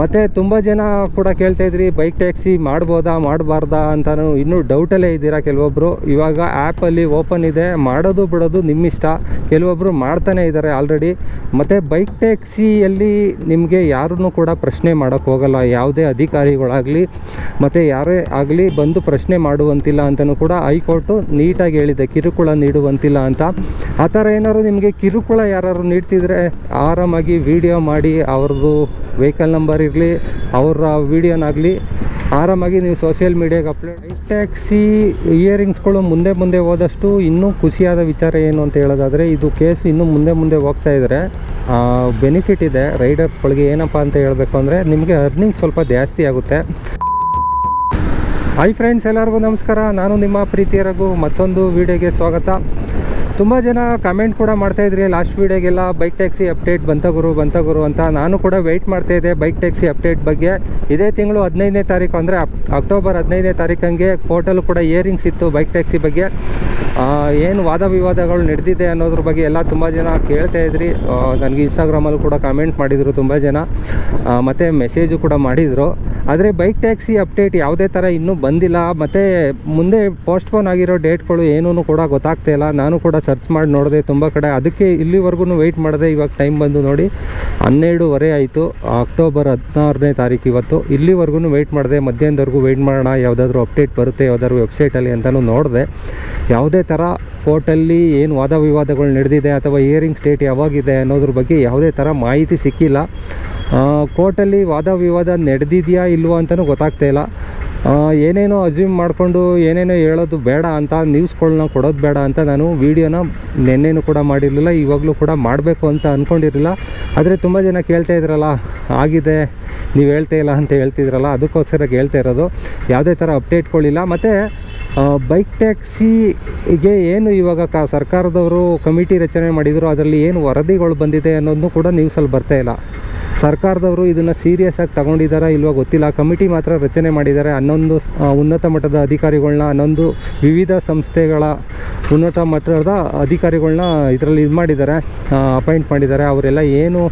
ಮತ್ತು ತುಂಬ ಜನ ಕೂಡ ಕೇಳ್ತಾ ಇದ್ರಿ ಬೈಕ್ ಟ್ಯಾಕ್ಸಿ ಮಾಡ್ಬೋದಾ, ಮಾಡಬಾರ್ದಾ ಅಂತಲೂ ಇನ್ನೂ ಡೌಟಲ್ಲೇ ಇದ್ದೀರಾ ಕೆಲವೊಬ್ಬರು ಇವಾಗ ಆ್ಯಪಲ್ಲಿ ಓಪನ್ ಇದೆ, ಮಾಡೋದು ಬಿಡೋದು ನಿಮ್ಮಿಷ್ಟ. ಕೆಲವೊಬ್ಬರು ಮಾಡ್ತಾನೆ ಇದ್ದಾರೆ ಆಲ್ರೆಡಿ ಮತ್ತು ಬೈಕ್ ಟ್ಯಾಕ್ಸಿಯಲ್ಲಿ ನಿಮಗೆ ಯಾರನ್ನೂ ಕೂಡ ಪ್ರಶ್ನೆ ಮಾಡೋಕ್ಕೆ ಹೋಗಲ್ಲ, ಯಾವುದೇ ಅಧಿಕಾರಿಗಳಾಗಲಿ, ಮತ್ತು ಯಾರೇ ಆಗಲಿ ಬಂದು ಪ್ರಶ್ನೆ ಮಾಡುವಂತಿಲ್ಲ ಅಂತಲೂ ಕೂಡ ಹೈಕೋರ್ಟು ನೀಟಾಗಿ ಹೇಳಿದೆ, ಕಿರುಕುಳ ನೀಡುವಂತಿಲ್ಲ ಅಂತ. ಆ ಥರ ಏನಾದ್ರು ನಿಮಗೆ ಕಿರುಕುಳ ಯಾರು ನೀಡ್ತಿದ್ರೆ ಆರಾಮಾಗಿ ವಿಡಿಯೋ ಮಾಡಿ, ಅವ್ರದ್ದು ವೆಹಿಕಲ್ ನಂಬರ್ ಇರಲಿ, ಅವರ ವೀಡಿಯೋನಾಗಲಿ, ಆರಾಮಾಗಿ ನೀವು ಸೋಷಿಯಲ್ ಮೀಡಿಯಾಗೆ ಅಪ್ಲೋಡ್ ಐ ಟ್ಯಾಕ್ಸಿ ಇಯರಿಂಗ್ಸ್ಗಳು ಮುಂದೆ ಮುಂದೆ ಹೋದಷ್ಟು ಇನ್ನೂ ಖುಷಿಯಾದ ವಿಚಾರ ಏನು ಅಂತ ಹೇಳೋದಾದರೆ, ಇದು ಕೇಸ್ ಇನ್ನೂ ಮುಂದೆ ಮುಂದೆ ಹೋಗ್ತಾ ಇದ್ದರೆ ಬೆನಿಫಿಟ್ ಇದೆ ರೈಡರ್ಸ್ಗಳಿಗೆ ಏನಪ್ಪ ಅಂತ ಹೇಳಬೇಕು ಅಂದರೆ, ನಿಮಗೆ ಅರ್ನಿಂಗ್ ಸ್ವಲ್ಪ ಜಾಸ್ತಿ ಆಗುತ್ತೆ. ಹಾಯ್ ಫ್ರೆಂಡ್ಸ್ ಎಲ್ಲರಿಗೂ ನಮಸ್ಕಾರ. ನಾನು ನಿಮ್ಮ ಪ್ರೀತಿಯರಿಗೂ ಮತ್ತೊಂದು ವೀಡಿಯೋಗೆ ಸ್ವಾಗತ. ತುಂಬ ಜನ ಕಮೆಂಟ್ ಕೂಡ ಮಾಡ್ತಾ ಇದ್ರಿ ಲಾಸ್ಟ್ ವೀಡಿಯೋಗೆಲ್ಲ ಬೈಕ್ ಟ್ಯಾಕ್ಸಿ ಅಪ್ಡೇಟ್ ಬಂತ ಗುರು ಬಂತ ಗುರು ಅಂತ. ನಾನು ಕೂಡ ವೆಯ್ಟ್ ಮಾಡ್ತಾ ಇದ್ದೆ ಬೈಕ್ ಟ್ಯಾಕ್ಸಿ ಅಪ್ಡೇಟ್ ಬಗ್ಗೆ. ಇದೇ ತಿಂಗಳು ಹದಿನೈದನೇ ತಾರೀಕು ಅಂದರೆ ಅಕ್ಟೋಬರ್ ಹದಿನೈದನೇ ತಾರೀಕಂಗೆ ಕೋರ್ಟಲ್ಲೂ ಕೂಡ ಇಯರಿಂಗ್ಸ್ ಇತ್ತು ಬೈಕ್ ಟ್ಯಾಕ್ಸಿ ಬಗ್ಗೆ. ಏನು ವಾದ ವಿವಾದಗಳು ನಡೆದಿದೆ ಅನ್ನೋದ್ರ ಬಗ್ಗೆ ಎಲ್ಲ ತುಂಬ ಜನ ಕೇಳ್ತಾ ಇದ್ರಿ. ನನಗೆ ಇನ್ಸ್ಟಾಗ್ರಾಮಲ್ಲೂ ಕೂಡ ಕಾಮೆಂಟ್ ಮಾಡಿದರು ತುಂಬ ಜನ. ಮತ್ತು ಮೆಸೇಜು ಕೂಡ ಮಾಡಿದರು. ಆದರೆ ಬೈಕ್ ಟ್ಯಾಕ್ಸಿ ಅಪ್ಡೇಟ್ ಯಾವುದೇ ಥರ ಇನ್ನೂ ಬಂದಿಲ್ಲ. ಮತ್ತು ಮುಂದೆ ಪೋಸ್ಟ್ಪೋನ್ ಆಗಿರೋ ಡೇಟ್ಗಳು ಏನೂ ಕೂಡ ಗೊತ್ತಾಗ್ತಾ ಇಲ್ಲ. ನಾನು ಕೂಡ ಸರ್ಚ್ ಮಾಡಿ ನೋಡಿದೆ ತುಂಬ ಕಡೆ. ಅದಕ್ಕೆ ಇಲ್ಲಿವರೆಗೂ ವೆಯ್ಟ್ ಮಾಡಿದೆ ಇವಾಗ ಟೈಮ್ ಬಂದು ನೋಡಿ. ಹನ್ನೆರಡೂವರೆ ಆಯಿತು. ಅಕ್ಟೋಬರ್ ಹದಿನಾರನೇ ತಾರೀಕು ಇವತ್ತು. ಇಲ್ಲಿವರೆಗೂ ವೆಯ್ಟ್ ಮಾಡಿದೆ ಮಧ್ಯಾಹ್ನದವರೆಗೂ ವೆಯ್ಟ್ ಮಾಡೋಣ. ಯಾವುದಾದ್ರೂ ಅಪ್ಡೇಟ್ ಬರುತ್ತೆ, ಯಾವುದಾದ್ರು ವೆಬ್ಸೈಟಲ್ಲಿ ಅಂತಲೂ ನೋಡಿದೆ. ಯಾವುದೇ ಥರ ಕೋರ್ಟಲ್ಲಿ ಏನು ವಾದ ವಿವಾದಗಳು ನಡೆದಿದೆ ಅಥವಾ ಇಯರಿಂಗ್ ಸ್ಟೇಟ್ ಯಾವಾಗಿದೆ ಅನ್ನೋದ್ರ ಬಗ್ಗೆ ಯಾವುದೇ ಥರ ಮಾಹಿತಿ ಸಿಕ್ಕಿಲ್ಲ. ಕೋರ್ಟಲ್ಲಿ ವಾದ ವಿವಾದ ನಡೆದಿದೆಯಾ ಇಲ್ವೋ ಅಂತಲೂ ಗೊತ್ತಾಗ್ತಾ ಇಲ್ಲ. ಏನೇನೋ ಅಸ್ಯೂಮ್ ಮಾಡಿಕೊಂಡು ಏನೇನೋ ಹೇಳೋದು ಬೇಡ ಅಂತ ನ್ಯೂಸ್ಗಳನ್ನ ಕೊಡೋದು ಬೇಡ ಅಂತ ನಾನು ವೀಡಿಯೋನ ನಿನ್ನೆನೂ ಕೂಡ ಮಾಡಿರಲಿಲ್ಲ, ಇವಾಗಲೂ ಕೂಡ ಮಾಡಬೇಕು ಅಂತ ಅಂದ್ಕೊಂಡಿರಲಿಲ್ಲ ಆದರೆ ತುಂಬ ಜನ ಕೇಳ್ತಾ ಇದ್ರಲ್ಲ, ಆಗಿದೆ, ನೀವು ಹೇಳ್ತಾ ಇಲ್ಲ ಅಂತ ಹೇಳ್ತಿದ್ರಲ್ಲ, ಅದಕ್ಕೋಸ್ಕರ ಕೇಳ್ತಾ ಇರೋದು. ಯಾವುದೇ ಥರ ಅಪ್ಡೇಟ್ಗಳಿಲ್ಲ ಮತ್ತು ಬೈಕ್ ಟ್ಯಾಕ್ಸಿಗೆ ಏನು ಇವಾಗ ಕ, ಸರ್ಕಾರದವರು ಕಮಿಟಿ ರಚನೆ ಮಾಡಿದರು, ಅದರಲ್ಲಿ ಏನು ವರದಿಗಳು ಬಂದಿದೆ ಅನ್ನೋದನ್ನು ಕೂಡ ನ್ಯೂಸಲ್ಲಿ ಬರ್ತಾ ಇಲ್ಲ. ಸರ್ಕಾರದವರು ಇದನ್ನು ಸೀರಿಯಸ್ ಆಗಿ ತಗೊಂಡಿದ್ದಾರಾ ಇಲ್ವಾ ಗೊತ್ತಿಲ್ಲ. ಕಮಿಟಿ ಮಾತ್ರ ರಚನೆ ಮಾಡಿದ್ದಾರೆ ಹನ್ನೊಂದು ಉನ್ನತ ಮಟ್ಟದ ಅಧಿಕಾರಿಗಳನ್ನ ಹನ್ನೊಂದು ವಿವಿಧ ಸಂಸ್ಥೆಗಳ ಉನ್ನತ ಮಟ್ಟದ ಅಧಿಕಾರಿಗಳನ್ನ ಇದರಲ್ಲಿ ಇದು ಮಾಡಿದ್ದಾರೆ ಅಪಾಯಿಂಟ್ ಮಾಡಿದ್ದಾರೆ ಅವರೆಲ್ಲ ಏನು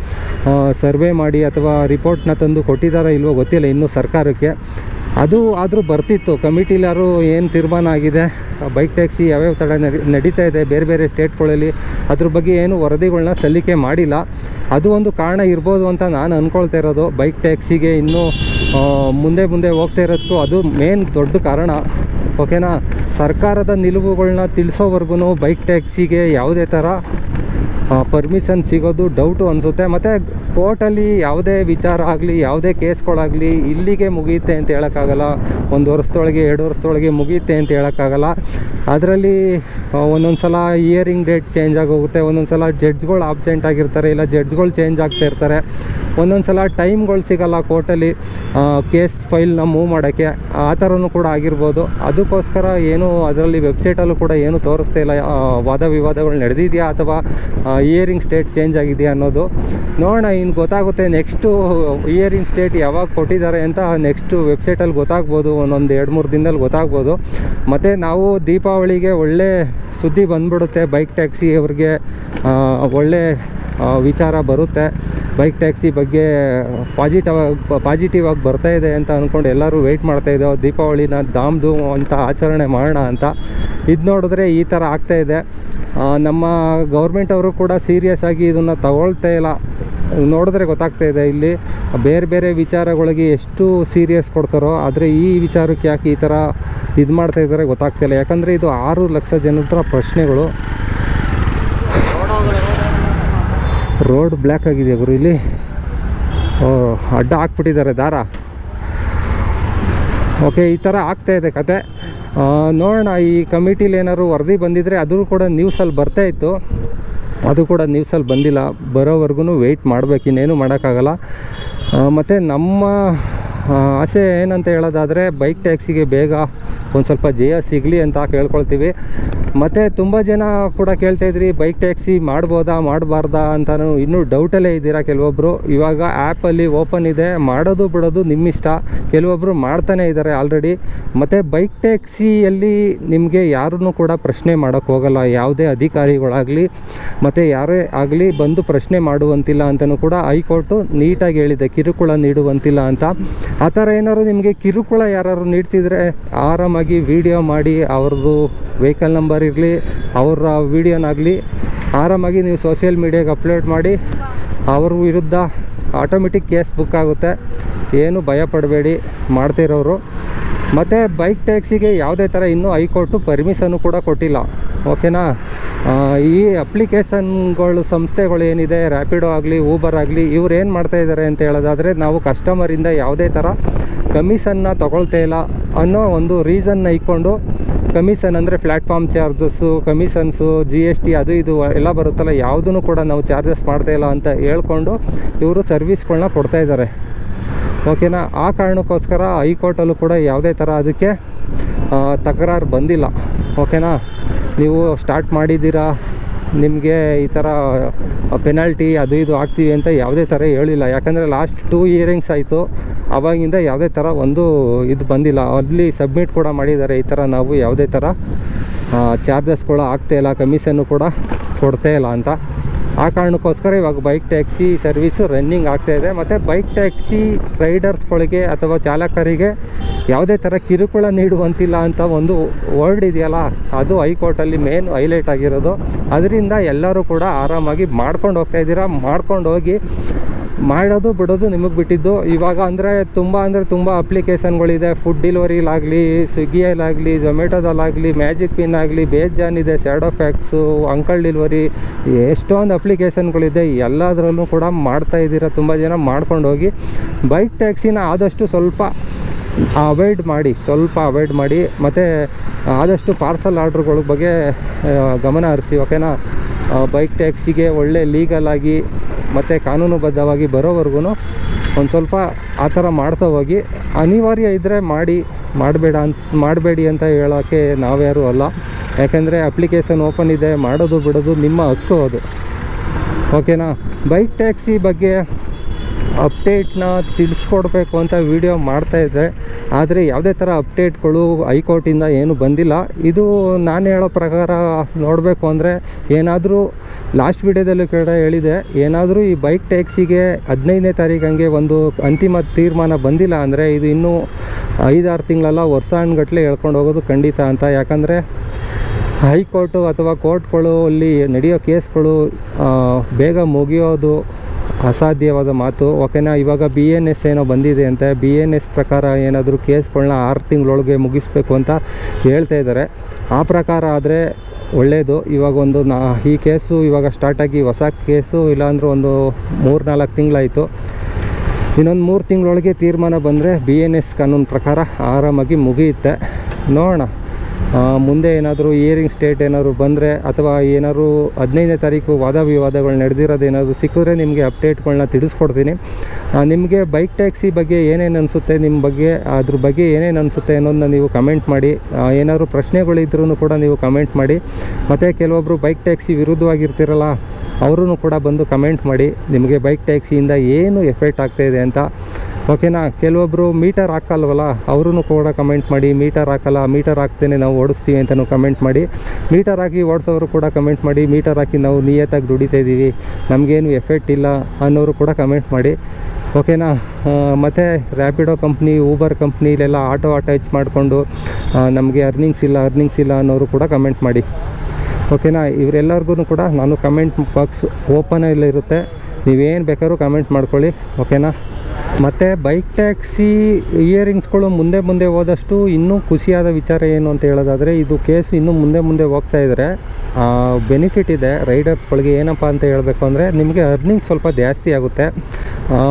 ಸರ್ವೆ ಮಾಡಿ ಅಥವಾ ರಿಪೋರ್ಟ್ನ ತಂದು ಕೊಟ್ಟಿದ್ದಾರಾ ಇಲ್ವೋ ಗೊತ್ತಿಲ್ಲ ಇನ್ನೂ ಸರ್ಕಾರಕ್ಕೆ. ಅದು ಆದರೂ ಬರ್ತಿತ್ತು. ಕಮಿಟಿಲಿ ಯಾರು ಏನು ತೀರ್ಮಾನ ಆಗಿದೆ? ಬೈಕ್ ಟ್ಯಾಕ್ಸಿ ಯಾವ್ಯಾವ ಥರ ನಡಿ, ನಡೀತಾ ಇದೆ? ಬೇರೆ ಬೇರೆ ಸ್ಟೇಟ್ಗಳಲ್ಲಿ ಅದ್ರ ಬಗ್ಗೆ ಏನು ವರದಿಗಳನ್ನ ಸಲ್ಲಿಕೆ ಮಾಡಿಲ್ಲ. ಅದು ಒಂದು ಕಾರಣ ಇರ್ಬೋದು ಅಂತ ನಾನು ಅಂದ್ಕೊಳ್ತಾ ಇರೋದು. ಬೈಕ್ ಟ್ಯಾಕ್ಸಿಗೆ ಇನ್ನೂ ಮುಂದೆ ಮುಂದೆ ಹೋಗ್ತಾ ಇರೋದಕ್ಕೂ ಅದು ಮೇನ್ ದೊಡ್ಡ ಕಾರಣ. ಓಕೆನಾ ಸರ್ಕಾರದ ನಿಲುವುಗಳನ್ನ ತಿಳಿಸೋವರೆಗೂ ಬೈಕ್ ಟ್ಯಾಕ್ಸಿಗೆ ಯಾವುದೇ ಥರ ಪರ್ಮಿಷನ್ ಸಿಗೋದು ಡೌಟು ಅನಿಸುತ್ತೆ. ಮತ್ತು ಕೋರ್ಟಲ್ಲಿ ಯಾವುದೇ ವಿಚಾರ ಆಗಲಿ, ಯಾವುದೇ ಕೇಸ್ಗಳಾಗಲಿ ಇಲ್ಲಿಗೆ ಮುಗಿಯುತ್ತೆ ಅಂತ ಹೇಳೋಕ್ಕಾಗಲ್ಲ. ಒಂದು ವರ್ಷದೊಳಗೆ, ಎರಡು ವರ್ಷದೊಳಗೆ ಮುಗಿಯುತ್ತೆ ಅಂತ ಹೇಳೋಕ್ಕಾಗಲ್ಲ. ಅದರಲ್ಲಿ ಒಂದೊಂದು ಸಲ ಇಯರಿಂಗ್ ಡೇಟ್ ಚೇಂಜ್ ಆಗೋಗುತ್ತೆ. ಒಂದೊಂದು ಸಲ ಜಡ್ಜ್ಗಳು ಆಬ್ಸೆಂಟ್ ಆಗಿರ್ತಾರೆ, ಇಲ್ಲ ಜಡ್ಜ್ಗಳು ಚೇಂಜ್ ಆಗ್ತಾ ಇರ್ತಾರೆ. ಒಂದೊಂದು ಸಲ ಟೈಮ್ಗಳು ಸಿಗಲ್ಲ ಕೋರ್ಟಲ್ಲಿ ಕೇಸ್ ಫೈಲ್ನ ಮೂವ್ ಮಾಡೋಕ್ಕೆ. ಆ ಥರನೂ ಕೂಡ ಆಗಿರ್ಬೋದು. ಅದಕ್ಕೋಸ್ಕರ ಏನು ಅದರಲ್ಲಿ ವೆಬ್ಸೈಟಲ್ಲೂ ಕೂಡ ಏನು ತೋರಿಸ್ತಾ ಇಲ್ಲ. ವಾದ ವಿವಾದಗಳು ನಡೆದಿದೆಯಾ ಅಥವಾ ಇಯರಿಂಗ್ ಸ್ಟೇಟ್ ಚೇಂಜ್ ಆಗಿದೆ ಅನ್ನೋದು. ನೋಡೋಣ, ಇನ್ನು ಗೊತ್ತಾಗುತ್ತೆ ನೆಕ್ಸ್ಟು ಇಯರಿಂಗ್ ಸ್ಟೇಟ್ ಯಾವಾಗ ಕೊಟ್ಟಿದ್ದಾರೆ ಅಂತ ನೆಕ್ಸ್ಟು ವೆಬ್ಸೈಟಲ್ಲಿ ಗೊತ್ತಾಗ್ಬೋದು, ಒಂದೊಂದು ಎರಡು ಮೂರು ದಿನದಲ್ಲಿ ಗೊತ್ತಾಗ್ಬೋದು. ಮತ್ತು ನಾವು ದೀಪಾವಳಿಗೆ ಒಳ್ಳೆ ಸುದ್ದಿ ಬಂದ್ಬಿಡುತ್ತೆ, ಬೈಕ್ ಟ್ಯಾಕ್ಸಿ ಅವ್ರಿಗೆ ಒಳ್ಳೆ ವಿಚಾರ ಬರುತ್ತೆ. ಬೈಕ್ ಟ್ಯಾಕ್ಸಿ ಬಗ್ಗೆ ಪಾಸಿಟಿವ್ ಪಾಸಿಟಿವ್ ಆಗಿ ಬರ್ತಾ ಇದೆ ಅಂತ ಅಂದ್ಕೊಂಡು ಎಲ್ಲರೂ ವೆಯ್ಟ್ ಮಾಡ್ತಾ ಇದ್ದೋ ದೀಪಾವಳಿನ ಧಾಮ್ ಧೂಮ್ ಅಂತ ಆಚರಣೆ ಮಾಡೋಣ ಅಂತ. ಇದು ನೋಡಿದ್ರೆ ಈ ಥರ ಆಗ್ತಾಯಿದೆ ನಮ್ಮ ಗೌರ್ಮೆಂಟ್ ಅವರು ಕೂಡ ಸೀರಿಯಸ್ ಆಗಿ ಇದನ್ನು ತಗೊಳ್ತಾ ಇಲ್ಲ. ನೋಡಿದ್ರೆ ಗೊತ್ತಾಗ್ತಾ ಇದೆ ಇಲ್ಲಿ ಬೇರೆ ಬೇರೆ ವಿಚಾರಗಳಿಗೆ ಎಷ್ಟು ಸೀರಿಯಸ್ ಕೊಡ್ತಾರೋ, ಆದರೆ ಈ ವಿಚಾರಕ್ಕೆ ಯಾಕೆ ಈ ಥರ ಇದು ಮಾಡ್ತಾ ಇದ್ದಾರೆ ಗೊತ್ತಾಗ್ತಾ ಇಲ್ಲ. ಯಾಕಂದರೆ ಇದು ಆರು ಲಕ್ಷ ಜನರ ಪ್ರಶ್ನೆಗಳು. ರೋಡ್ ಬ್ಲ್ಯಾಕ್ ಆಗಿದೆ ಗುರು ಇಲ್ಲಿ. ಅಡ್ಡ ಹಾಕ್ಬಿಟ್ಟಿದ್ದಾರೆ ದಾರ. ಓಕೆ ಈ ಥರ ಆಗ್ತಾ ಇದೆ ಕತೆ. ನೋಡೋಣ, ಈ ಕಮಿಟಿಲಿ ಏನಾದ್ರು ವರದಿ ಬಂದಿದ್ರೆ ಅದು ಕೂಡ ನ್ಯೂಸಲ್ಲಿ ಬರ್ತಾ ಇತ್ತು. ಅದು ಕೂಡ ನ್ಯೂಸಲ್ಲಿ ಬಂದಿಲ್ಲ. ಬರೋವರೆಗೂ ವೆಯ್ಟ್ ಮಾಡಬೇಕು. ಇನ್ನೇನು ಮಾಡೋಕ್ಕಾಗಲ್ಲ. ಮತ್ತು ನಮ್ಮ ಆಸೆ ಏನಂತ ಹೇಳೋದಾದರೆ ಬೈಕ್ ಟ್ಯಾಕ್ಸಿಗೆ ಬೇಗ ಒಂದು ಸ್ವಲ್ಪ ಜಯ ಸಿಗಲಿ ಅಂತ ಕೇಳ್ಕೊಳ್ತೀವಿ. ಮತ್ತು ತುಂಬ ಜನ ಕೂಡ ಕೇಳ್ತಾ ಇದ್ರಿ ಬೈಕ್ ಟ್ಯಾಕ್ಸಿ ಮಾಡ್ಬೋದಾ, ಮಾಡಬಾರ್ದಾ ಅಂತಲೂ ಇನ್ನೂ ಡೌಟಲ್ಲೇ ಇದ್ದೀರಾ ಕೆಲವೊಬ್ಬರು ಇವಾಗ ಆ್ಯಪಲ್ಲಿ ಓಪನ್ ಇದೆ, ಮಾಡೋದು ಬಿಡೋದು ನಿಮ್ಮಿಷ್ಟ. ಕೆಲವೊಬ್ಬರು ಮಾಡ್ತಾನೆ ಇದ್ದಾರೆ ಆಲ್ರೆಡಿ ಮತ್ತು ಬೈಕ್ ಟ್ಯಾಕ್ಸಿಯಲ್ಲಿ ನಿಮಗೆ ಯಾರನ್ನೂ ಕೂಡ ಪ್ರಶ್ನೆ ಮಾಡೋಕ್ಕೆ ಹೋಗಲ್ಲ, ಯಾವುದೇ ಅಧಿಕಾರಿಗಳಾಗಲಿ, ಮತ್ತು ಯಾರೇ ಆಗಲಿ ಬಂದು ಪ್ರಶ್ನೆ ಮಾಡುವಂತಿಲ್ಲ ಅಂತಲೂ ಕೂಡ ಹೈಕೋರ್ಟು ನೀಟಾಗಿ ಹೇಳಿದೆ, ಕಿರುಕುಳ ನೀಡುವಂತಿಲ್ಲ ಅಂತ. ಆ ಥರ ಏನಾದ್ರು ನಿಮಗೆ ಕಿರುಕುಳ ಯಾರು ನೀಡ್ತಿದ್ರೆ, ಆರಾಮಾಗಿ ವಿಡಿಯೋ ಮಾಡಿ, ಅವ್ರದ್ದು ವೆಹಿಕಲ್ ನಂಬರ್ ಇರಲಿ, ಅವರ ವಿಡಿಯೋನಾಗಲಿ ಆರಾಮಾಗಿ ನೀವು ಸೋಷಿಯಲ್ ಮೀಡಿಯಾಗೆ ಅಪ್ಲೋಡ್ ಮಾಡಿ, ಅವ್ರ ವಿರುದ್ಧ ಆಟೋಮೆಟಿಕ್ ಕೇಸ್ ಬುಕ್ ಆಗುತ್ತೆ. ಏನು ಭಯ ಪಡಬೇಡಿ, ಮಾಡ್ತಿರೋರು. ಮತ್ತು ಬೈಕ್ ಟ್ಯಾಕ್ಸಿಗೆ ಯಾವುದೇ ಥರ ಇನ್ನೂ ಹೈಕೋರ್ಟು ಪರ್ಮಿಷನ್ನು ಕೂಡ ಕೊಟ್ಟಿಲ್ಲ. ಓಕೆನಾ ಈ ಅಪ್ಲಿಕೇಶನ್ಗಳು ಸಂಸ್ಥೆಗಳು ಏನಿದೆ ರ್ಯಾಪಿಡೋ ಆಗಲಿ ಊಬರ್ ಆಗಲಿ, ಇವ್ರು ಏನು ಮಾಡ್ತಾ ಇದ್ದಾರೆ ಅಂತ ಹೇಳೋದಾದರೆ, ನಾವು ಕಸ್ಟಮರಿಂದ ಯಾವುದೇ ಥರ ಕಮಿಷನ್ನ ತಗೊಳ್ತಾ ಇಲ್ಲ. ಅನ್ನೋ ಒಂದು ರೀಸನ್ನ ಇಟ್ಕೊಂಡು ಕಮಿಷನ್ ಅಂದರೆ platform charges commissions G S T ಅದು ಇದು ಎಲ್ಲ ಬರುತ್ತಲ್ಲ ಯಾವುದೂ ಕೂಡ ನಾವು ಚಾರ್ಜಸ್ ಮಾಡ್ತಾ ಇಲ್ಲ ಅಂತ ಹೇಳ್ಕೊಂಡು ಇವರು ಸರ್ವಿಸ್ಗಳನ್ನ ಕೊಡ್ತಾ ಇದ್ದಾರೆ. ಓಕೆನಾ ಆ ಕಾರಣಕ್ಕೋಸ್ಕರ ಹೈಕೋರ್ಟಲ್ಲೂ ಕೂಡ ಯಾವುದೇ ಥರ ಅದಕ್ಕೆ ತಕರಾರು ಬಂದಿಲ್ಲ. ಓಕೆನಾ ನೀವು ಸ್ಟಾರ್ಟ್ ಮಾಡಿದ್ದೀರಾ? ನಿಮಗೆ ಈ ಥರ ಪೆನಾಲ್ಟಿ ಅದು ಇದು ಹಾಕ್ತೀವಿ ಅಂತ ಯಾವುದೇ ಥರ ಹೇಳಿಲ್ಲ. ಯಾಕಂದರೆ ಲಾಸ್ಟ್ ಟೂ ಇಯರಿಂಗ್ಸ್ ಆಯಿತು. ಅವಾಗಿಂದ ಯಾವುದೇ ಥರ ಒಂದು ಇದು ಬಂದಿಲ್ಲ. ಅಲ್ಲಿ ಸಬ್ಮಿಟ್ ಕೂಡ ಮಾಡಿದ್ದಾರೆ ಈ ಥರ ನಾವು ಯಾವುದೇ ಥರ ಚಾರ್ಜಸ್ ಕೂಡ ಇಲ್ಲ ಕಮಿಷನ್ನು ಕೂಡ ಕೊಡ್ತಾ ಇಲ್ಲ ಅಂತ. ಆ ಕಾರಣಕ್ಕೋಸ್ಕರ ಇವಾಗ ಬೈಕ್ ಟ್ಯಾಕ್ಸಿ ಸರ್ವಿಸು ರನ್ನಿಂಗ್ ಆಗ್ತಾ ಇದೆ. ಮತ್ತು ಬೈಕ್ ಟ್ಯಾಕ್ಸಿ ರೈಡರ್ಸ್ಗಳಿಗೆ ಅಥವಾ ಚಾಲಕರಿಗೆ ಯಾವುದೇ ಥರ ಕಿರುಕುಳ ನೀಡುವಂತಿಲ್ಲ ಅಂತ ಒಂದು ವರ್ಡ್ ಇದೆಯಲ್ಲ, ಅದು ಹೈಕೋರ್ಟಲ್ಲಿ ಮೇನ್ ಹೈಲೈಟ್ ಆಗಿರೋದು. ಅದರಿಂದ ಎಲ್ಲರೂ ಕೂಡ ಆರಾಮಾಗಿ ಮಾಡ್ಕೊಂಡು ಹೋಗ್ತಾ ಇದ್ದೀರಾ? ಮಾಡ್ಕೊಂಡು ಹೋಗಿ ಮಾಡೋದು, ಬಿಡೋದು ನಿಮಗೆ ಬಿಟ್ಟಿದ್ದು. ಇವಾಗ ಅಂದರೆ ತುಂಬ ಅಂದರೆ ತುಂಬ ಅಪ್ಲಿಕೇಶನ್ಗಳಿದೆ. ಫುಡ್ ಡಿಲಿವರಿಲಾಗಲಿ ಸ್ವಿಗ್ಗಿಯಲ್ಲಾಗಲಿ ಝೊಮ್ಯಾಟೋದಲ್ಲಾಗಲಿ ಮ್ಯಾಜಿಕ್ ಪಿನ್ ಆಗಲಿ ಬೇಜಾನ್ ಇದೆ ಸ್ಯಾಡೋ ಫ್ಯಾಕ್ಸು ಅಂಕಲ್ ಡಿಲಿವರಿ ಎಷ್ಟೊಂದು ಅಪ್ಲಿಕೇಶನ್ಗಳಿದೆ. ಎಲ್ಲದರಲ್ಲೂ ಕೂಡ ಮಾಡ್ತಾ ಇದ್ದೀರಾ. ತುಂಬ ಜನ ಮಾಡ್ಕೊಂಡು ಹೋಗಿ ಬೈಕ್ ಟ್ಯಾಕ್ಸಿನ ಆದಷ್ಟು ಸ್ವಲ್ಪ ಅವಾಯ್ಡ್ ಮಾಡಿ, ಸ್ವಲ್ಪ ಅವಾಯ್ಡ್ ಮಾಡಿ, ಮತ್ತು ಆದಷ್ಟು ಪಾರ್ಸಲ್ ಆರ್ಡ್ರ್ಗಳ ಬಗ್ಗೆ ಗಮನ ಹರಿಸಿ ಓಕೆನಾ ಬೈಕ್ ಟ್ಯಾಕ್ಸಿಗೆ ಒಳ್ಳೆ ಲೀಗಲ್ ಆಗಿ ಮತ್ತು ಕಾನೂನುಬದ್ಧವಾಗಿ ಬರೋವರೆಗೂ ಒಂದು ಸ್ವಲ್ಪ ಆ ಥರ ಮಾಡ್ತಾ ಹೋಗಿ, ಅನಿವಾರ್ಯ ಇದ್ದರೆ ಮಾಡಿ, ಮಾಡಬೇಡ ಅಂತ ಮಾಡಬೇಡಿ ಅಂತ ಹೇಳೋಕ್ಕೆ ನಾವ್ಯಾರೂ ಅಲ್ಲ. ಯಾಕೆಂದರೆ ಅಪ್ಲಿಕೇಶನ್ ಓಪನ್ ಇದೆ, ಮಾಡೋದು ಬಿಡೋದು ನಿಮ್ಮ ಹಕ್ಕು ಅದು. ಓಕೆನಾ ಬೈಕ್ ಟ್ಯಾಕ್ಸಿ ಬಗ್ಗೆ ಅಪ್ಡೇಟ್ನ ತಿಳಿಸ್ಕೊಡ್ಬೇಕು ಅಂತ ವಿಡಿಯೋ ಮಾಡ್ತಾಯಿದ್ದೆ ಆದರೆ ಯಾವುದೇ ಥರ ಅಪ್ಡೇಟ್ಗಳು ಹೈಕೋರ್ಟಿಂದ ಏನು ಬಂದಿಲ್ಲ. ಇದು ನಾನು ಹೇಳೋ ಪ್ರಕಾರ ನೋಡಬೇಕು ಅಂದರೆ ಏನಾದರೂ ಲಾಸ್ಟ್ ವಿಡಿಯೋದಲ್ಲೂ ಕೂಡ ಹೇಳಿದೆ, ಏನಾದರೂ ಈ ಬೈಕ್ ಟ್ಯಾಕ್ಸಿಗೆ ಹದಿನೈದನೇ ತಾರೀಕು ಹಂಗೆ ಒಂದು ಅಂತಿಮ ತೀರ್ಮಾನ ಬಂದಿಲ್ಲ ಅಂದರೆ ಇದು ಇನ್ನೂ ಐದಾರು ತಿಂಗಳಲ್ಲ ಹಣ್ಗಟ್ಟಲೆ ಹೇಳ್ಕೊಂಡು ಹೋಗೋದು ಖಂಡಿತ ಅಂತ. ಯಾಕಂದರೆ ಹೈಕೋರ್ಟು ಅಥವಾ ಕೋರ್ಟ್ಗಳು ಅಲ್ಲಿ ನಡೆಯೋ ಕೇಸ್ಗಳು ಬೇಗ ಮುಗಿಯೋದು ಅಸಾಧ್ಯವಾದ ಮಾತು. ಓಕೆನಾ, ಇವಾಗ ಬಿ ಎನ್ ಎಸ್ ಏನೋ ಬಂದಿದೆ ಅಂತೆ ಬಿ ಎನ್ ಎಸ್ ಪ್ರಕಾರ ಏನಾದರೂ ಕೇಸ್ಗಳನ್ನ ಆರು ತಿಂಗಳೊಳಗೆ ಮುಗಿಸ್ಬೇಕು ಅಂತ ಹೇಳ್ತಾ ಇದ್ದಾರೆ. ಆ ಪ್ರಕಾರ ಆದರೆ ಒಳ್ಳೆಯದು ಇವಾಗ ಒಂದು ನಾ, ಈ ಕೇಸು ಇವಾಗ ಸ್ಟಾರ್ಟಾಗಿ ಹೊಸ ಕೇಸು ಇಲ್ಲಾಂದ್ರೆ ಒಂದು ಮೂರು ನಾಲ್ಕು ತಿಂಗಳಾಯಿತು. ಇನ್ನೊಂದು ಮೂರು ತಿಂಗಳೊಳಗೆ ತೀರ್ಮಾನ ಬಂದರೆ ಬಿ ಎನ್ ಎಸ್ ಕಾನೂನು ಪ್ರಕಾರ ಆರಾಮಾಗಿ ಮುಗಿಯುತ್ತೆ. ನೋಡೋಣ. ಮುಂದೆ ಏನಾದರೂ ಇಯರಿಂಗ್ ಸ್ಟೇಟ್ ಏನಾದರೂ ಬಂದರೆ ಅಥವಾ ಏನಾದರೂ ಹದಿನೈದನೇ ತಾರೀಕು ವಾದ ವಿವಾದಗಳು ನಡೆದಿರೋದು ಏನಾದರೂ ಸಿಕ್ಕಿದ್ರೆ ನಿಮಗೆ ಅಪ್ಡೇಟ್ಗಳನ್ನ ತಿಳಿಸ್ಕೊಡ್ತೀನಿ. ನಿಮಗೆ ಬೈಕ್ ಟ್ಯಾಕ್ಸಿ ಬಗ್ಗೆ ಏನೇನು ಅನಿಸುತ್ತೆ ನಿಮ್ಮ ಬಗ್ಗೆ, ಅದ್ರ ಬಗ್ಗೆ ಏನೇನು ಅನಿಸುತ್ತೆ ಅನ್ನೋದನ್ನ ನೀವು ಕಮೆಂಟ್ ಮಾಡಿ. ಏನಾದರೂ ಪ್ರಶ್ನೆಗಳಿದ್ರೂ ಕೂಡ ನೀವು ಕಮೆಂಟ್ ಮಾಡಿ. ಮತ್ತು ಕೆಲವೊಬ್ಬರು ಬೈಕ್ ಟ್ಯಾಕ್ಸಿ ವಿರುದ್ಧವಾಗಿರ್ತಿರಲ್ಲ ಅವರೂ ಕೂಡ ಬಂದು ಕಮೆಂಟ್ ಮಾಡಿ. ನಿಮಗೆ ಬೈಕ್ ಟ್ಯಾಕ್ಸಿಯಿಂದ ಏನು ಎಫೆಕ್ಟ್ ಆಗ್ತಾಯಿದೆ ಅಂತ. ಓಕೆನಾ ಕೆಲವೊಬ್ರು ಮೀಟರ್ ಹಾಕಲ್ವಲ್ಲ ಅವರೂ ಕೂಡ ಕಮೆಂಟ್ ಮಾಡಿ ಮೀಟರ್ ಹಾಕಲ್ಲ ಮೀಟರ್ ಹಾಕ್ತೇನೆ ನಾವು ಓಡಿಸ್ತೀವಿ ಅಂತಲೂ ಕಮೆಂಟ್ ಮಾಡಿ. ಮೀಟರ್ ಹಾಕಿ ಓಡಿಸೋರು ಕೂಡ ಕಮೆಂಟ್ ಮಾಡಿ ಮೀಟರ್ ಹಾಕಿ ನಾವು ನಿಯತ್ತಾಗಿ ದುಡಿತಾ ಇದ್ದೀವಿ. ನಮಗೇನು ಎಫೆಕ್ಟ್ ಇಲ್ಲ ಅನ್ನೋರು ಕೂಡ ಕಮೆಂಟ್ ಮಾಡಿ. ಓಕೆನಾ ಮತ್ತು ರ್ಯಾಪಿಡೋ ಕಂಪ್ನಿ ಊಬರ್ ಕಂಪ್ನಿಲೆಲ್ಲ ಆಟೋ ಅಟ್ಯಾಚ್ ಮಾಡಿಕೊಂಡು ನಮಗೆ ಅರ್ನಿಂಗ್ಸ್ ಇಲ್ಲ ಅರ್ನಿಂಗ್ಸ್ ಇಲ್ಲ ಅನ್ನೋರು ಕೂಡ ಕಮೆಂಟ್ ಮಾಡಿ. ಓಕೆನಾ ಇವರೆಲ್ಲರಿಗೂ ಕೂಡ ನಾನು ಕಮೆಂಟ್ ಬಾಕ್ಸ್ ಓಪನಲ್ಲಿರುತ್ತೆ ನೀವೇನು ಬೇಕಾದ್ರೂ ಕಮೆಂಟ್ ಮಾಡ್ಕೊಳ್ಳಿ. ಓಕೆನಾ ಮತ್ತು ಬೈಕ್ ಟ್ಯಾಕ್ಸಿ ಇಯರಿಂಗ್ಸ್ಗಳು ಮುಂದೆ ಮುಂದೆ ಹೋದಷ್ಟು ಇನ್ನೂ ಖುಷಿಯಾದ ವಿಚಾರ ಏನು ಅಂತ ಹೇಳೋದಾದರೆ, ಇದು ಕೇಸು ಇನ್ನೂ ಮುಂದೆ ಮುಂದೆ ಹೋಗ್ತಾ ಇದ್ದರೆ ಬೆನಿಫಿಟ್ ಇದೆ ರೈಡರ್ಸ್ಗಳಿಗೆ ಏನಪ್ಪ ಅಂತ ಹೇಳಬೇಕು ಅಂದರೆ, ನಿಮಗೆ ಅರ್ನಿಂಗ್ ಸ್ವಲ್ಪ ಜಾಸ್ತಿ ಆಗುತ್ತೆ.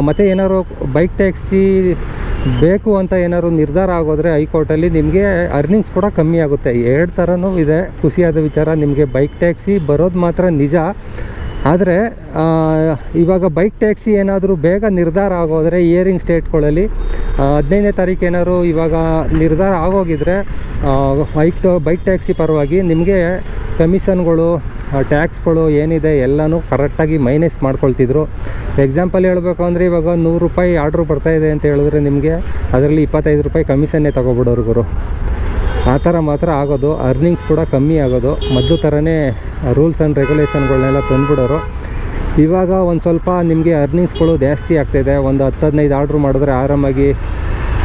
ಮತ್ತು ಏನಾದ್ರು ಬೈಕ್ ಟ್ಯಾಕ್ಸಿ ಬೇಕು ಅಂತ ಏನಾದ್ರು ನಿರ್ಧಾರ ಆಗೋದ್ರೆ ಹೈಕೋರ್ಟಲ್ಲಿ ನಿಮಗೆ ಅರ್ನಿಂಗ್ಸ್ ಕೂಡ ಕಮ್ಮಿ ಆಗುತ್ತೆ. ಎರಡು ಥರನೂ ಇದೆ. ಖುಷಿಯಾದ ವಿಚಾರ, ನಿಮಗೆ ಬೈಕ್ ಟ್ಯಾಕ್ಸಿ ಬರೋದು ಮಾತ್ರ ನಿಜ. ಆದರೆ ಇವಾಗ ಬೈಕ್ ಟ್ಯಾಕ್ಸಿ ಏನಾದರೂ ಬೇಗ ನಿರ್ಧಾರ ಆಗೋದ್ರೆ ಇಯರಿಂಗ್ ಸ್ಟೇಟ್ಗಳಲ್ಲಿ ಹದಿನೈದನೇ ತಾರೀಕು ಏನಾದ್ರು ಇವಾಗ ನಿರ್ಧಾರ ಆಗೋಗಿದ್ರೆ ಬೈಕ್ ಬೈಕ್ ಟ್ಯಾಕ್ಸಿ ಪರವಾಗಿ ನಿಮಗೆ ಕಮಿಷನ್ಗಳು ಟ್ಯಾಕ್ಸ್ಗಳು ಏನಿದೆ ಎಲ್ಲನೂ ಕರೆಕ್ಟಾಗಿ ಮೈನಸ್ ಮಾಡ್ಕೊಳ್ತಿದ್ರು. ಎಕ್ಸಾಂಪಲ್ ಹೇಳಬೇಕು ಅಂದರೆ ಇವಾಗ ನೂರು ರೂಪಾಯಿ ಆರ್ಡ್ರ್ ಬರ್ತಾಯಿದೆ ಅಂತ ಹೇಳಿದ್ರೆ ನಿಮಗೆ ಅದರಲ್ಲಿ ಇಪ್ಪತ್ತೈದು ರೂಪಾಯಿ ಕಮಿಷನ್ನೇ ತೊಗೊಬಿಡೋರು ಗುರು. ಆ ಥರ ಮಾತ್ರ ಆಗೋದು. ಅರ್ನಿಂಗ್ಸ್ ಕೂಡ ಕಮ್ಮಿ ಆಗೋದು. ಮೊದಲು ಥರನೇ ರೂಲ್ಸ್ ಆ್ಯಂಡ್ ರೆಗ್ಯುಲೇಷನ್ಗಳನ್ನೆಲ್ಲ ತಂದುಬಿಡೋರು. ಇವಾಗ ಒಂದು ಸ್ವಲ್ಪ ನಿಮಗೆ ಅರ್ನಿಂಗ್ಸ್ಗಳು ಜಾಸ್ತಿ ಆಗ್ತಾಯಿದೆ ಒಂದು ಹತ್ತು ಹದಿನೈದು ಆರ್ಡ್ರ್ ಮಾಡಿದ್ರೆ ಆರಾಮಾಗಿ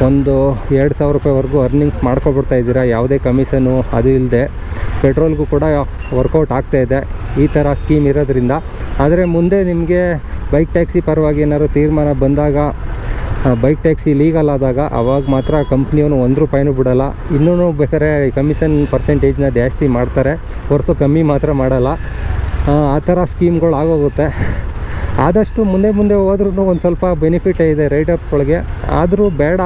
ಒಂದು ಎರಡು ಸಾವಿರ ರೂಪಾಯಿವರೆಗೂ ಅರ್ನಿಂಗ್ಸ್ ಮಾಡ್ಕೊಬಿಡ್ತಾ ಇದ್ದೀರಾ. ಯಾವುದೇ ಕಮಿಷನು ಅದು ಇಲ್ಲದೆ ಪೆಟ್ರೋಲ್ಗೂ ಕೂಡ ವರ್ಕೌಟ್ ಆಗ್ತಾಯಿದೆ ಈ ಥರ ಸ್ಕೀಮ್ ಇರೋದ್ರಿಂದ. ಆದರೆ ಮುಂದೆ ನಿಮಗೆ ಬೈಕ್ ಟ್ಯಾಕ್ಸಿ ಪರವಾಗಿ ಏನಾದ್ರು ತೀರ್ಮಾನ ಬಂದಾಗ ಬೈಕ್ ಟ್ಯಾಕ್ಸಿ ಲೀಗಲ್ ಆದಾಗ ಅವಾಗ ಮಾತ್ರ ಕಂಪ್ನಿಯವನು ಒಂದು ರೂಪಾಯಿನೂ ಬಿಡಲ್ಲ. ಇನ್ನೂ ಬೇಕಾದ್ರೆ ಕಮಿಷನ್ ಪರ್ಸೆಂಟೇಜ್ನ ಜಾಸ್ತಿ ಮಾಡ್ತಾರೆ. ಹೊರತು ಕಮ್ಮಿ ಮಾತ್ರ ಮಾಡಲ್ಲ. ಆ, ಥರ ಸ್ಕೀಮ್ಗಳು ಆಗೋಗುತ್ತೆ. ಆದಷ್ಟು ಮುಂದೆ ಮುಂದೆ ಹೋದ್ರೂ ಒಂದು ಸ್ವಲ್ಪ ಬೆನಿಫಿಟ್ ಇದೆ ರೈಡರ್ಸ್ಗಳಿಗೆ. ಆದರೂ ಬೇಡ.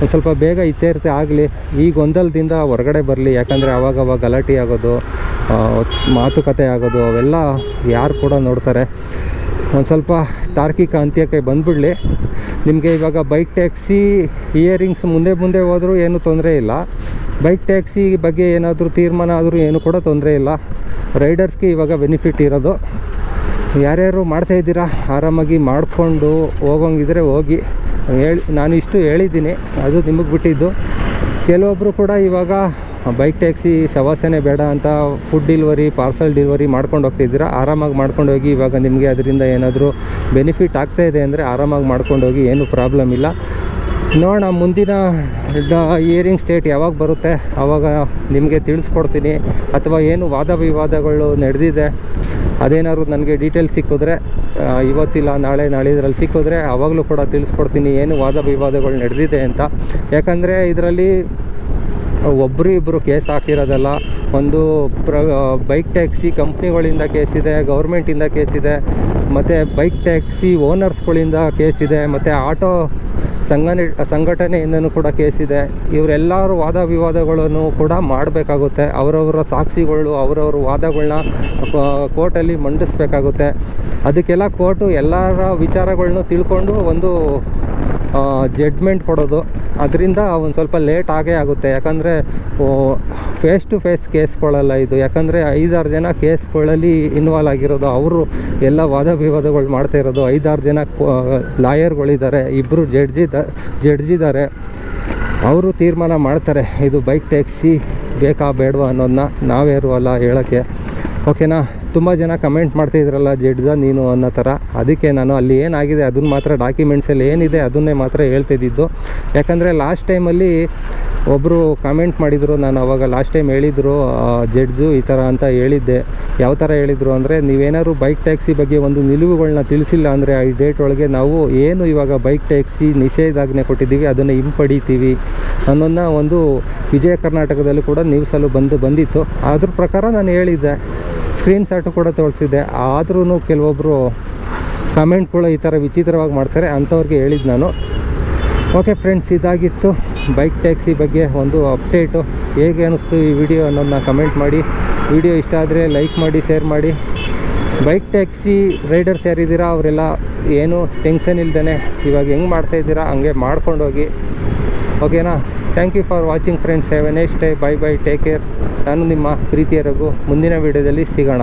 ಒಂದು ಸ್ವಲ್ಪ ಬೇಗ ಇತ್ಯರ್ಥ ಆಗಲಿ. ಈ ಗೊಂದಲದಿಂದ ಹೊರಗಡೆ ಬರಲಿ. ಯಾಕಂದರೆ ಆವಾಗವಾಗ ಗಲಾಟೆ ಆಗೋದು ಮಾತುಕತೆ ಆಗೋದು ಅವೆಲ್ಲ ಯಾರು ಕೂಡ ನೋಡ್ತಾರೆ. ಒಂದು ಸ್ವಲ್ಪ ತಾರ್ಕಿಕ ಅಂತ್ಯಕ್ಕೆ ಬಂದುಬಿಡಲಿ. ನಿಮಗೆ ಇವಾಗ ಬೈಕ್ ಟ್ಯಾಕ್ಸಿ ಇಯರಿಂಗ್ಸ್ ಮುಂದೆ ಮುಂದೆ ಹೋದರೂ ಏನು ತೊಂದರೆ ಇಲ್ಲ. ಬೈಕ್ ಟ್ಯಾಕ್ಸಿ ಬಗ್ಗೆ ಏನಾದರೂ ತೀರ್ಮಾನ ಆದರೂ ಏನು ಕೂಡ ತೊಂದರೆ ಇಲ್ಲ. ರೈಡರ್ಸ್ಗೆ ಇವಾಗ ಬೆನಿಫಿಟ್ ಇರೋದು. ಯಾರ್ಯಾರು ಮಾಡ್ತಾ ಇದ್ದೀರಾ, ಆರಾಮಾಗಿ ಮಾಡಿಕೊಂಡು ಹೋಗೋಂಗಿದ್ರೆ ಹೋಗಿ. ಹೇಳಿ, ನಾನು ಇಷ್ಟು ಹೇಳಿದ್ದೀನಿ, ಅದು ನಿಮಗೆ ಬಿಟ್ಟಿದ್ದು. ಕೆಲವೊಬ್ಬರು ಕೂಡ ಇವಾಗ ಬೈಕ್ ಟ್ಯಾಕ್ಸಿ ಸವಾಸನೆ ಬೇಡ ಅಂತ ಫುಡ್ ಡಿಲ್ವರಿ ಪಾರ್ಸಲ್ ಡಿಲ್ವರಿ ಮಾಡ್ಕೊಂಡು ಹೋಗ್ತಿದ್ದೀರಾ ಆರಾಮಾಗಿ ಮಾಡ್ಕೊಂಡು ಹೋಗಿ ಇವಾಗ ನಿಮಗೆ ಅದರಿಂದ ಏನಾದರೂ ಬೆನಿಫಿಟ್ ಆಗ್ತಾ ಇದೆ ಅಂದರೆ ಆರಾಮಾಗಿ ಮಾಡ್ಕೊಂಡು ಹೋಗಿ ಏನೂ ಪ್ರಾಬ್ಲಮ್ ಇಲ್ಲ. ನೋಡೋಣ, ಮುಂದಿನ ಇಯರಿಂಗ್ ಸ್ಟೇಟ್ ಯಾವಾಗ ಬರುತ್ತೆ? ಆವಾಗ ನಿಮಗೆ ತಿಳಿಸ್ಕೊಡ್ತೀನಿ. ಅಥವಾ ಏನು ವಾದ ವಿವಾದಗಳು ನಡೆದಿದೆ, ಅದೇನಾದ್ರು ನನಗೆ ಡೀಟೇಲ್ಸ್ ಸಿಕ್ಕಿದ್ರೆ ಇವತ್ತಿಲ್ಲ, ನಾಳೆ, ನಾಳಿದ್ರಲ್ಲಿ ಸಿಕ್ಕಿದ್ರೆ ಆವಾಗಲೂ ಕೂಡ ತಿಳಿಸ್ಕೊಡ್ತೀನಿ. ಏನು ವಾದ ವಿವಾದಗಳು ನಡೆದಿದೆ ಅಂತ. ಯಾಕಂದರೆ ಇದರಲ್ಲಿ ಒಬ್ಬರು ಇಬ್ಬರು ಕೇಸ್ ಹಾಕಿರೋದಲ್ಲ ಒಂದು ಪ್ರ ಬೈಕ್ ಟ್ಯಾಕ್ಸಿ ಕಂಪ್ನಿಗಳಿಂದ ಕೇಸಿದೆ ಗೌರ್ಮೆಂಟಿಂದ ಇದೆ ಮತ್ತು ಬೈಕ್ ಟ್ಯಾಕ್ಸಿ ಓನರ್ಸ್ಗಳಿಂದ ಇದೆ, ಮತ್ತು ಆಟೋ ಸಂಘನೆ, ಸಂಘಟನೆಯಿಂದನೂ ಕೂಡ ಕೇಸ್ ಇದೆ. ಇವರೆಲ್ಲರೂ ವಾದ ವಿವಾದಗಳನ್ನು ಕೂಡ ಮಾಡಬೇಕಾಗುತ್ತೆ. ಅವರವರ ಸಾಕ್ಷಿಗಳು, ಅವರವ್ರ ವಾದಗಳನ್ನ ಕೋರ್ಟಲ್ಲಿ ಮಂಡಿಸ್ಬೇಕಾಗುತ್ತೆ. ಅದಕ್ಕೆಲ್ಲ ಕೋರ್ಟು ಎಲ್ಲರ ವಿಚಾರಗಳನ್ನೂ ತಿಳ್ಕೊಂಡು ಒಂದು ಜಡ್ಜ್ಮೆಂಟ್ ಕೊಡೋದು. ಅದರಿಂದ ಒಂದು ಸ್ವಲ್ಪ ಲೇಟ್ ಆಗೇ ಆಗುತ್ತೆ. ಯಾಕಂದರೆ ಫೇಸ್ ಟು ಫೇಸ್ ಕೇಸ್ಗಳಲ್ಲ ಇದು. ಯಾಕಂದರೆ, ಐದಾರು ಜನ ಕೇಸ್ಗಳಲ್ಲಿ ಇನ್ವಾಲ್ವ್ ಆಗಿರೋದು ಅವರು. ಎಲ್ಲ ವಾದ ವಿವಾದಗಳು ಮಾಡ್ತಾ ಇರೋದು. ಐದಾರು ಜನ ಲಾಯರ್ಗಳಿದ್ದಾರೆ. ಇಬ್ಬರು ಜಡ್ಜಿ ಜಡ್ಜ್ ಇದ್ದಾರೆ ಅವರು ತೀರ್ಮಾನ ಮಾಡ್ತಾರೆ. ಇದು ಬೈಕ್ ಟ್ಯಾಕ್ಸಿ ಬೇಕಾ ಬೇಡವಾ ಅನ್ನೋದನ್ನ ನಾವೇ ಅಲ್ಲ ಹೇಳೋಕ್ಕೆ. ಓಕೆನಾ ತುಂಬ ಜನ ಕಮೆಂಟ್ ಮಾಡ್ತಿದ್ರಲ್ಲ ಜಡ್ಜ ನೀನು ಅನ್ನೋ ಥರ ಅದಕ್ಕೆ ನಾನು ಅಲ್ಲಿ ಏನಾಗಿದೆ ಅದನ್ನ ಮಾತ್ರ ಡಾಕ್ಯುಮೆಂಟ್ಸಲ್ಲಿ ಏನಿದೆ ಅದನ್ನೇ ಮಾತ್ರ ಹೇಳ್ತಿದ್ದಿದ್ದು ಯಾಕಂದರೆ ಲಾಸ್ಟ್ ಟೈಮಲ್ಲಿ ಒಬ್ಬರು ಕಮೆಂಟ್ ಮಾಡಿದರು, ನಾನು ಅವಾಗ ಲಾಸ್ಟ್ ಟೈಮ್ ಹೇಳಿದರು ಜಡ್ಜು ಈ ಥರ ಅಂತ ಹೇಳಿದ್ದೆ. ಯಾವ ಥರ ಹೇಳಿದರು ಅಂದರೆ, ನೀವೇನಾದ್ರು ಬೈಕ್ ಟ್ಯಾಕ್ಸಿ ಬಗ್ಗೆ ಒಂದು ನಿಲುವುಗಳನ್ನ ತಿಳಿಸಿಲ್ಲ ಅಂದರೆ ಈ ಡೇಟ್ ಒಳಗೆ ನಾವು ಏನು ಇವಾಗ ಬೈಕ್ ಟ್ಯಾಕ್ಸಿ ನಿಷೇಧಾಜ್ಞೆ ಕೊಟ್ಟಿದ್ದೀವಿ, ಅದನ್ನು ಹಿಂಪಡಿತೀವಿ. ಅನ್ನೋದನ್ನ ಒಂದು ವಿಜಯ ಕರ್ನಾಟಕದಲ್ಲೂ ಕೂಡ ನ್ಯೂಸಲ್ಲೂ ಬಂದು ಬಂದಿತ್ತು. ಅದ್ರ ಪ್ರಕಾರ ನಾನು ಹೇಳಿದ್ದೆ. ಸ್ಕ್ರೀನ್ ಶಾಟು ಕೂಡ ತೋರಿಸಿದ್ದೆ ಆದ್ರೂ ಕೆಲವೊಬ್ಬರು ಕಮೆಂಟ್ಗಳು ಈ ಥರ ವಿಚಿತ್ರವಾಗಿ ಮಾಡ್ತಾರೆ. ಅಂಥವ್ರಿಗೆ ಹೇಳಿದ್ದು ನಾನು. ಓಕೆ ಫ್ರೆಂಡ್ಸ್ ಇದಾಗಿತ್ತು. ಬೈಕ್ ಟ್ಯಾಕ್ಸಿ ಬಗ್ಗೆ ಒಂದು ಅಪ್ಡೇಟು ಹೇಗೆ ಅನ್ನಿಸ್ತು ಈ ವಿಡಿಯೋ ಅನ್ನೋದನ್ನ ಕಮೆಂಟ್ ಮಾಡಿ. ವಿಡಿಯೋ ಇಷ್ಟ ಆದರೆ ಲೈಕ್ ಮಾಡಿ ಶೇರ್ ಮಾಡಿ. ಬೈಕ್ ಟ್ಯಾಕ್ಸಿ ರೈಡರ್ಸ್ ಯಾರಿದ್ದೀರಾ? ಅವರೆಲ್ಲ ಏನು ಟೆನ್ಷನ್ ಇಲ್ದೇ ಇವಾಗ ಹೆಂಗೆ ಮಾಡ್ತಾಯಿದ್ದೀರಾ ಹಂಗೆ ಮಾಡ್ಕೊಂಡೋಗಿ. ಓಕೆನಾ thank you for watching friends have a next day bye bye take care ನಾನು ನಿಮ್ಮ ಪ್ರೀತಿಯ ಮುಂದಿನ ವಿಡಿಯೋದಲ್ಲಿ ಸಿಗೋಣ.